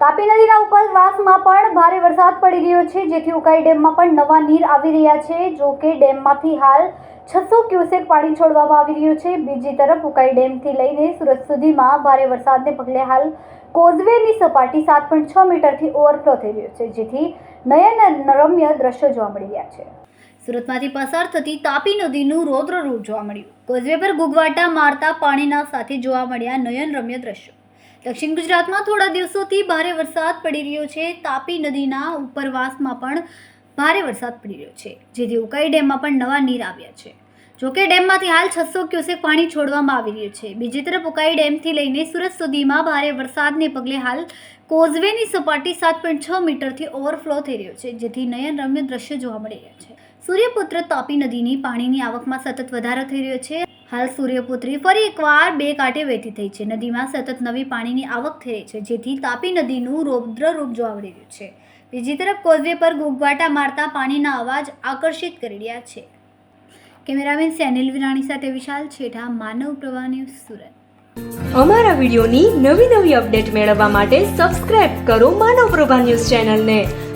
તાપી નદીના ઉપરવાસમાં પણ ભારે વરસાદ પડી રહ્યો છે. જેથી ઉકાઈ ડેમમાં પણ નવા નીર આવી રહ્યા છે. જો કે ડેમમાંથી હાલ છસો ક્યુસેક પાણી છોડવામાં આવી રહ્યું છે. બીજી તરફ ઉકાઈ ડેમથી લઈને સુરત સુધીમાં ભારે વરસાદને પગલે હાલ કોઝવેની સપાટી સાત પોઈન્ટ છ મીટરથી ઓવરફ્લો થઈ રહ્યો છે. જેથી નયન રમ્ય દ્રશ્યો જોવા મળી રહ્યા છે. સુરતમાંથી પસાર થતી તાપી નદીનું રૌદ્ર રૂપ જોવા મળ્યું. કોઝવે પર ગુગવાટા મારતા પાણીના સાથે જોવા મળ્યા નયન રમ્ય દ્રશ્યો. દક્ષિણ ગુજરાતમાં થોડા દિવસોથી ભારે વરસાદ પડી રહ્યો છે. તાપી નદીના ઉપરવાસમાં પણ ભારે વરસાદ પડી રહ્યો છે. જેથી ઉકાઈ ડેમમાં પણ નવા નીર આવ્યા છે. જોકે ડેમમાંથી હાલ છસો ક્યુસેક પાણી છોડવામાં આવી રહ્યું છે. બીજી તરફ ઉકાઈ ડેમથી લઈને સુરત સુધીમાં ભારે વરસાદને પગલે હાલ કોઝવેની સપાટી સાત પોઈન્ટ છ મીટરથી ઓવરફ્લો થઈ રહ્યો છે, જેથી નયન રમ્ય દ્રશ્ય જોવા મળી રહ્યા છે. સૂર્યપુત્ર તાપી નદીની પાણીની આવકમાં સતત વધારો થઈ રહ્યો છે. હાલ સૂર્યપુત્રી ફરી એકવાર બે કાંઠે વહેતી થઈ છે. નદીમાં સતત નવી પાણીની આવક થઈ રહી છે, જેથી તાપી નદીનું રૌદ્ર રૂપ જોવા મળી રહ્યું છે. બીજી તરફ કોઝવે પર ઘૂંઘવાટા મારતા પાણીના અવાજ આકર્ષિત કરી રહ્યા છે. કેમેરામેન સેનિલ વિરાણી સાથે વિશાલ છેઠા, માનવ પ્રવાહ ન્યૂઝ સુરત. અમારા વિડીયોની નવી નવી અપડેટ મેળવવા માટે સબસ્ક્રાઇબ કરો માનવ પ્રભા ન્યૂઝ ચેનલને.